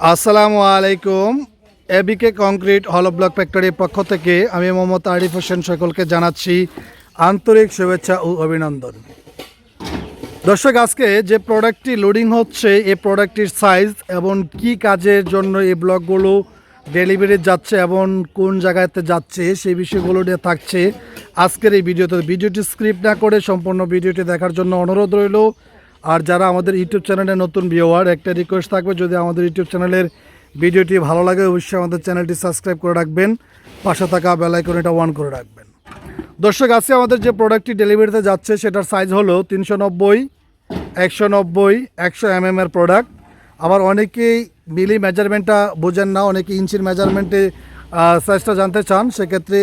আসসালামু আলাইকুম। এবিকে কংক্রিট হলো ব্লক ফ্যাক্টরির পক্ষ থেকে আমি মোহাম্মদ আরিফ হোসেন সকলকে জানাচ্ছি আন্তরিক শুভেচ্ছা ও অভিনন্দন। দর্শক, আজকে যে প্রোডাক্টটি লোডিং হচ্ছে, এই প্রোডাক্টটির সাইজ এবং কি কাজের জন্য এই ব্লকগুলো ডেলিভারি যাচ্ছে এবং কোন জায়গাতে যাচ্ছে, সেই বিষয়গুলো নিয়ে থাকছে। আজকের এই ভিডিওতে ভিডিওটি স্ক্রিপ্ট না করে সম্পূর্ণ ভিডিওটি দেখার জন্য অনুরোধ রইল। আর যারা আমাদের ইউটিউব চ্যানেলে নতুন ভিওয়ার একটা রিকোয়েস্ট থাকবে, যদি আমাদের ইউটিউব চ্যানেলের ভিডিওটি ভালো লাগে, অবশ্যই আমাদের চ্যানেলটি সাবস্ক্রাইব করে রাখবেন। পাশে থাকা বেলাইকন এটা অন করে রাখবেন। দর্শক আছে আমাদের যে প্রোডাক্টটি ডেলিভারিতে যাচ্ছে, সেটার সাইজ হলো তিনশো নব্বই, একশো নব্বই, একশো এম এর প্রোডাক্ট আবার অনেকেই মিলি মেজারমেন্টটা বোঝেন না, অনেকে ইঞ্চির মেজারমেন্টে সাইজটা জানতে চান, সেক্ষেত্রে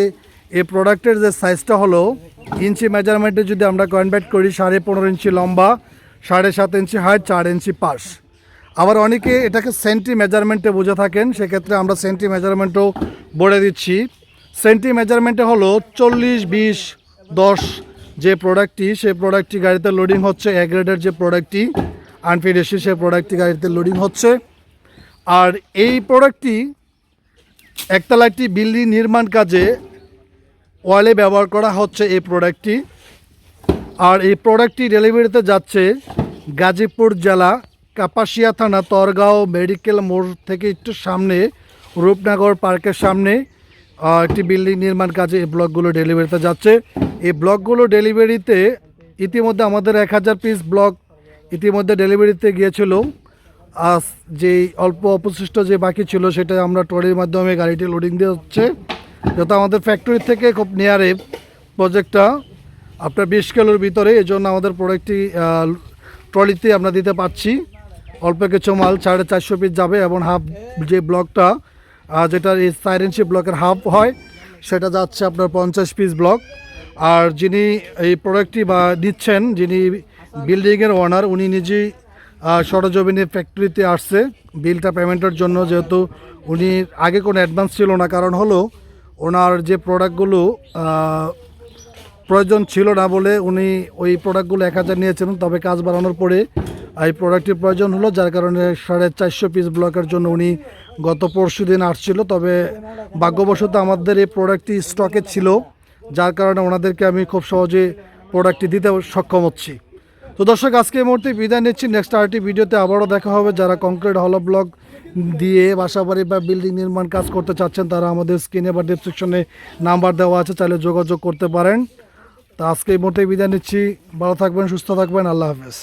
এই প্রোডাক্টের যে সাইজটা হলো, ইঞ্চি মেজারমেন্টে যদি আমরা কনভার্ট করি, সাড়ে পনেরো ইঞ্চি লম্বা সাড়ে সাত ইঞ্চি হাইট, চার ইঞ্চি পাশ। আবার অনেকে এটাকে সেন্টি মেজারমেন্টে বুঝে থাকেন, সেক্ষেত্রে আমরা সেন্টি মেজারমেন্টও বলে দিচ্ছি। সেন্টি মেজারমেন্টে হলো চল্লিশ, বিশ, দশ যে প্রোডাক্টটি, সেই প্রোডাক্টটি গাড়িতে লোডিং হচ্ছে, এ গ্রেডের যে প্রোডাক্টটি আনফিডেসি সেই প্রোডাক্টটি গাড়িতে লোডিং হচ্ছে। আর এই প্রোডাক্টটি একতলা একটি বিল্ডিং নির্মাণ কাজে ওয়ালে ব্যবহার করা হচ্ছে এই প্রোডাক্টটি। আর এই প্রোডাক্টটি ডেলিভারিতে যাচ্ছে গাজীপুর জেলা কাপাসিয়া থানা তরগাঁও মেডিকেল মোড় থেকে একটু সামনে, রূপনগর পার্কের সামনে একটি বিল্ডিং নির্মাণ কাজে এই ব্লকগুলো ডেলিভারিতে যাচ্ছে। এই ব্লকগুলো ডেলিভারিতে ইতিমধ্যে আমাদের এক হাজার পিস ব্লক ইতিমধ্যে ডেলিভারিতে গিয়েছিল। আজ যে অল্প অবশিষ্ট যে বাকি ছিল সেটা আমরা ট্রলির মাধ্যমে গাড়িটি লোডিং দিয়ে হচ্ছে যত আমাদের ফ্যাক্টরি থেকে খুব নিয়ারে প্রজেক্টটা আপনার বিশ কিলোর ভিতরে এই জন্য আমাদের প্রোডাক্টটি ট্রলিতে আমরা দিতে পারছি অল্প কিছু মাল সাড়ে চারশো পিস যাবে এবং হাফ যে ব্লকটা যেটা এই ইঞ্চি ব্লকের হাফ হয় সেটা যাচ্ছে আপনার পঞ্চাশ পিস ব্লক আর যিনি এই প্রোডাক্টটি বা দিচ্ছেন যিনি বিল্ডিংয়ের ওনার উনি নিজেই আহ, সরজমিনের ফ্যাক্টরিতে আসছে। বিলটা পেমেন্টের জন্য যেহেতু উনি আগে কোনো অ্যাডভান্স ছিল না কারণ হলো ওনার যে প্রোডাক্টগুলো প্রয়োজন ছিল না বলে উনি ওই প্রোডাক্টগুলো এক হাজার নিয়েছিলেন, তবে কাজ বাড়ানোর পরে এই প্রোডাক্টটির প্রয়োজন হলো, যার কারণে সাড়ে চারশো পিস ব্লকের জন্য উনি গত পরশু দিন আসছিল। তবে ভাগ্যবশত আমাদের এই প্রোডাক্টটি স্টকে ছিল, যার কারণে ওনাদেরকে আমি খুব সহজে প্রোডাক্টটি দিতে সক্ষম হচ্ছি। তো দর্শক, আজকে এই মুহূর্তে বিদায় নিচ্ছি। নেক্সট আরটি ভিডিওতে আবারও দেখা হবে। যারা কংক্রিট হল ব্লক দিয়ে বাসাবাড়ি বা বিল্ডিং নির্মাণ কাজ করতে চাচ্ছেন, তারা আমাদের স্ক্রিনে বা ডিসক্রিপশনে নাম্বার দেওয়া আছে, চাইলে যোগাযোগ করতে পারেন। তো আজকে মোটেই বিদায় নিচ্ছি। ভালো থাকবেন সুস্থ থাকবেন। আল্লাহ হাফেজ।